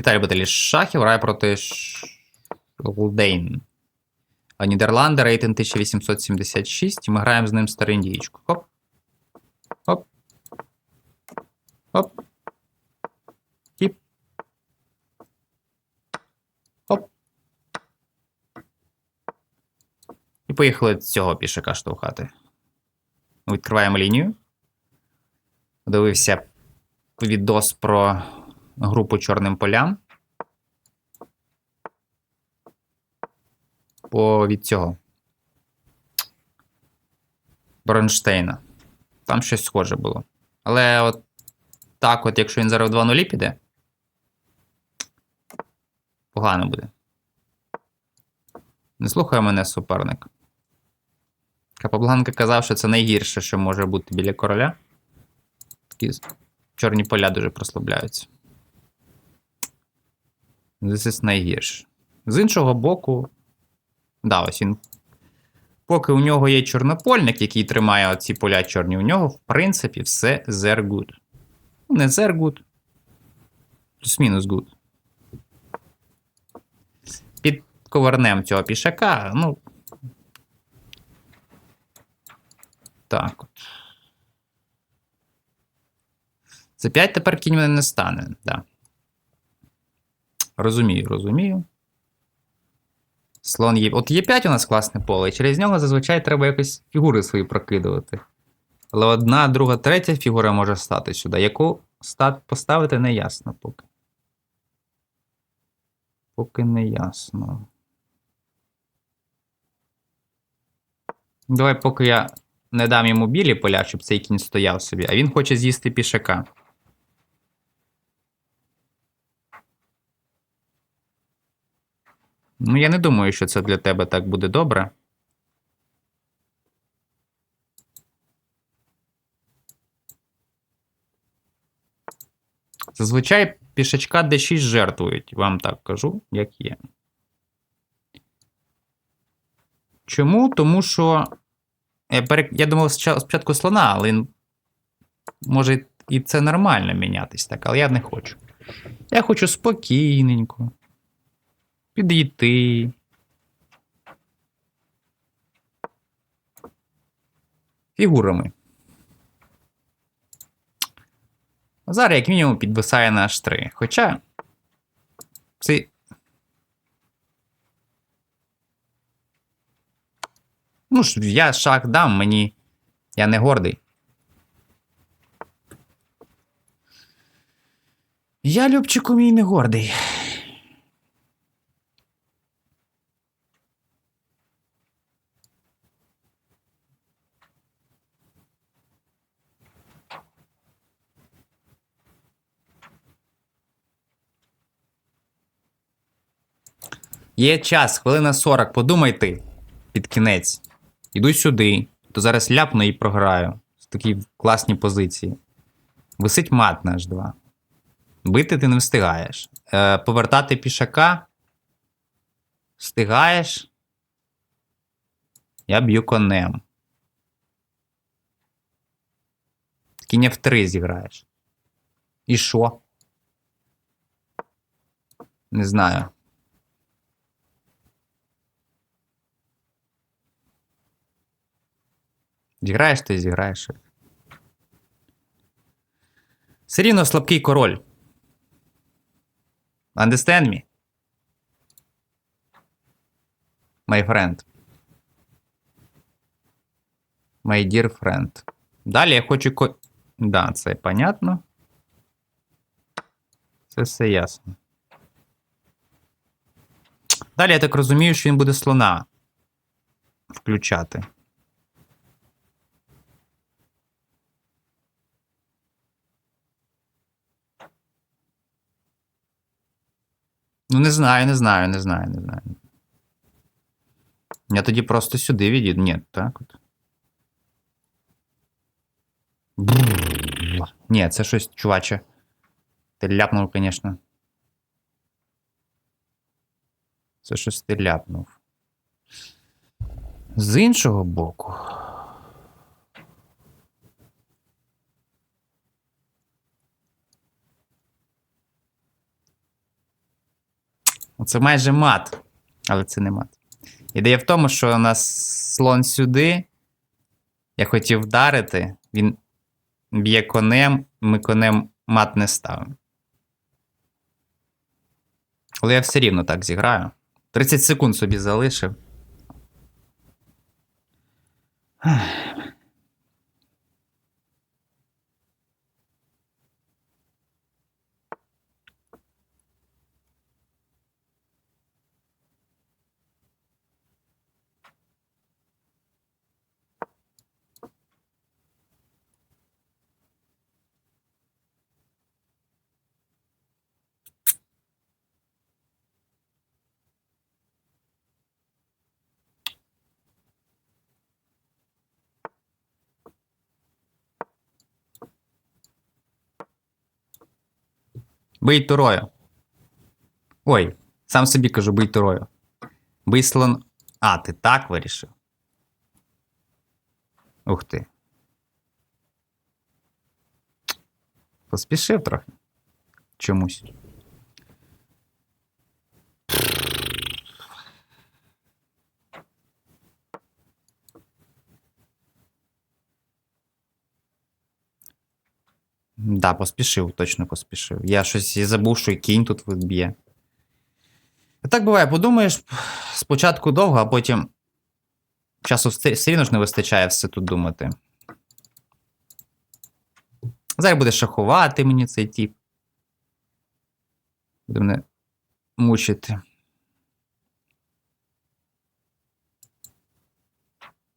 Віталій Баталій Шахів грає проти Шулдейн. Нідерланди рейтинг 1876. І ми граємо з ним стару індієчку. Хоп. Хоп. Хоп. Хіп. Хоп. І поїхали цього пішака штовхати. Відкриваємо лінію. Подивився відос про групу чорним полям. По від цього. Бронштейна. Там щось схоже було. Але от так, от, якщо він зараз в 2-0 піде, погано буде. Не слухає мене суперник. Капабланка казав, що це найгірше, що може бути біля короля. Такі чорні поля дуже прослабляються. This is найгірше. З іншого боку, да, ось він. Поки у нього є чорнопольник, який тримає оці поля чорні, у нього, в принципі, все there good. Ну, Не there good. Плюс-мінус good. Підковернем цього пішака, ну. Так от. За 5 тепер кінь мене не стане, да. Розумію, розумію. Слон є. От Є5 у нас класне поле, і через нього зазвичай треба якось фігури свої прокидувати. Але одна, друга, третя фігура може стати сюди. Яку стат поставити не ясно поки. Поки не ясно. Давай, поки я не дам йому білі поля, щоб цей кінь стояв собі, а він хоче з'їсти пішака. Ну, я не думаю, що це для тебе так буде добре. Зазвичай пішачка D6 жертвують, вам так кажу, як є. Чому? Тому що. Я, перек... я думав спочатку слона, але він може і це нормально мінятись так, але я не хочу. Я хочу спокійненько підійти. Фігурами. Зараз, як мінімум, підвисає на H3. Хоча. Це. Ну ж, я шах дам, мені. Я не гордий. Я, Любчику, мій не гордий. Є час, хвилина 40, подумай ти під кінець. Іду сюди, то зараз ляпну і програю. В такій класній позиції. Висить мат на H2. Бити ти не встигаєш. Е, повертати пішака. Встигаєш. Я б'ю конем. Кінь F3 зіграєш. І що? Не знаю. Зіграєш ти, зіграєш. Все рівно слабкий король. Understand me? My friend. My dear friend. Далі я хочу ко. Да, це понятно. Це все ясно. Далі я так розумію, що він буде слона включати. Ну, не знаю, не знаю, не знаю, не знаю. Я тоді просто сюди відійду. Ні, так от. Ні, це щось, чуваче. Ти ляпнув, звісно. Це щось ти ляпнув. З іншого боку. Це майже мат, але це не мат. Ідея в тому, що у нас слон сюди. Я хотів вдарити, він б'є конем, ми конем мат не ставимо. Але я все рівно так зіграю. 30 секунд собі залишив. Бий турою. Ой, сам собі кажу, бий турою. Бий. А, ти так вирішив. Ух ти. Поспішив трохи. Чомусь. Да, поспішив, точно поспішив. Я щось забув, що кінь тут б'є. Так буває, подумаєш спочатку довго, а потім часу все рівно ж не вистачає все тут думати. Зараз буде шахувати мені цей тіп. Буде мене мучити.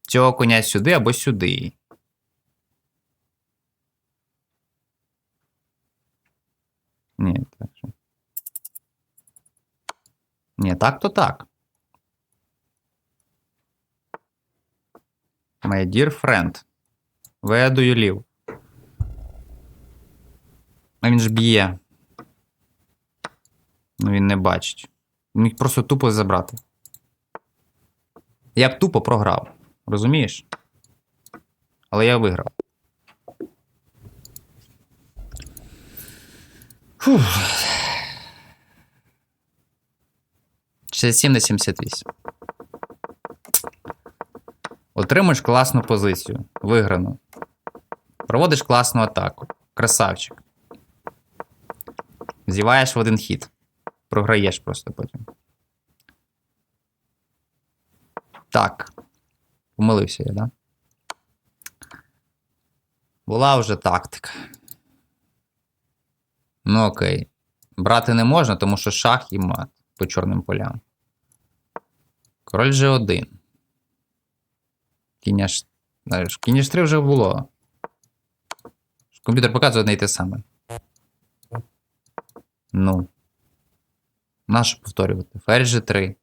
Цього коня сюди або сюди. Ні, так. що. Ні, так то так. My dear friend. Where do you live? А він ж б'є. Ну він не бачить. Він міг просто тупо забрати. Я б тупо програв. Розумієш? Але я виграв. Фух. 67 на 78. Отримуєш класну позицію. Виграну. Проводиш класну атаку. Красавчик. Зіваєш в один хід. Програєш просто потім. Так. Помилився я, да? Була вже тактика. Ну окей. Брати не можна, тому що шах і мат по чорним полям. Король G1. Кінь аж. Кінь H3 вже було. Комп'ютер показує одне й те саме. Ну. Нащо повторювати? Ферзь G3.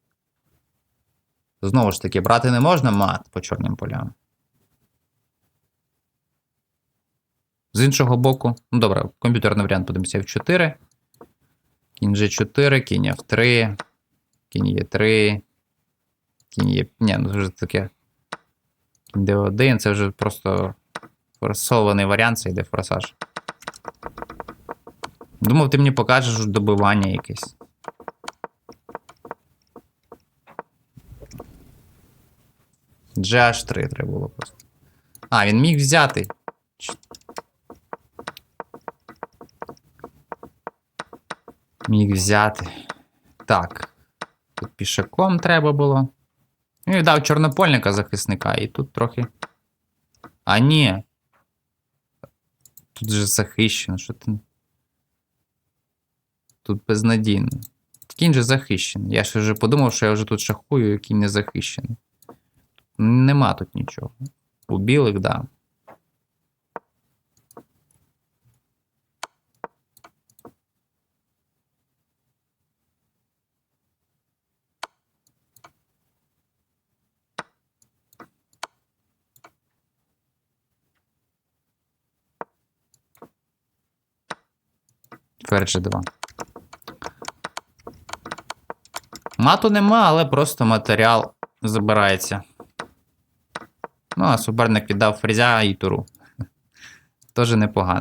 Знову ж таки, брати не можна мат по чорним полям. З іншого боку, ну добре, комп'ютерний варіант подивимося F4. Кінь G4, кінь F3, кінь Е3, кінь Е. Ні, ну це вже таке. Кінь D1, це вже просто форсований варіант, це йде форсаж. Думав, ти мені покажеш добивання якесь. GH3 треба було просто. А, він міг взяти. Міг взяти. Так. Тут пішаком треба було. Ну і дав чорнопольника захисника, і тут трохи. А ні. Тут же захищено, що ти. Тут безнадійно. Кінь же захищений. Я ще вже подумав, що я вже тут шахую, кінь не захищений. Нема тут нічого. У білих, да. Ферджі 2. Мату нема, але просто матеріал забирається. Ну, а суперник віддав фрізя і туру. Тоже непогано.